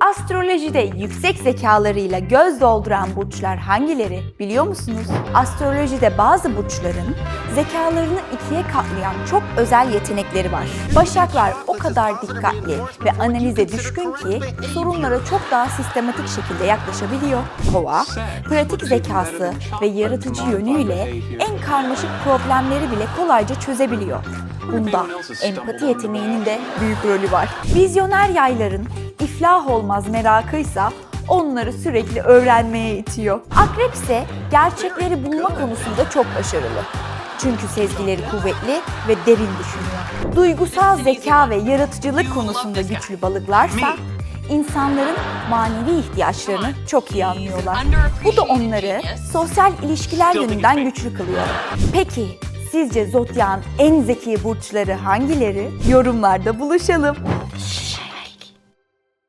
Astrolojide yüksek zekalarıyla göz dolduran burçlar hangileri biliyor musunuz? Astrolojide bazı burçların zekalarını ikiye katlayan çok özel yetenekleri var. Başaklar o kadar dikkatli ve analize düşkün ki sorunlara çok daha sistematik şekilde yaklaşabiliyor. Kova, pratik zekası ve yaratıcı yönüyle en karmaşık problemleri bile kolayca çözebiliyor. Bunda empati yeteneğinin de büyük rolü var. Vizyoner yayların iflah olmaz merakıysa onları sürekli öğrenmeye itiyor. Akrep ise gerçekleri bulma konusunda çok başarılı. Çünkü sezgileri kuvvetli ve derin düşünüyor. Duygusal zeka ve yaratıcılık konusunda güçlü balıklarsa insanların manevi ihtiyaçlarını çok iyi anlıyorlar. Bu da onları sosyal ilişkiler yönünden güçlü kılıyor. Peki sizce Zodyak'ın en zeki burçları hangileri? Yorumlarda buluşalım.